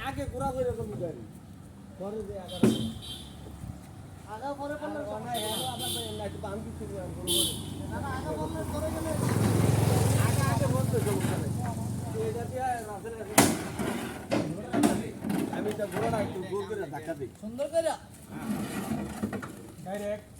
আগে ঘোরা করে কোন গাড়ি পরে যে আগা আগা পরে পড়লে না হ্যাঁ আবার না একটু বাঙ্গি ছিল না সুন্দর করে। হ্যাঁ। ডাইরেক্ট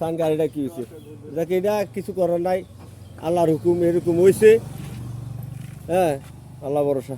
সান গাড়িটা কি হয়েছে দেখ এটা কিছু করার নাই আল্লাহর হুকুম এরকম হয়েছে হ্যাঁ আল্লাহ ভরসা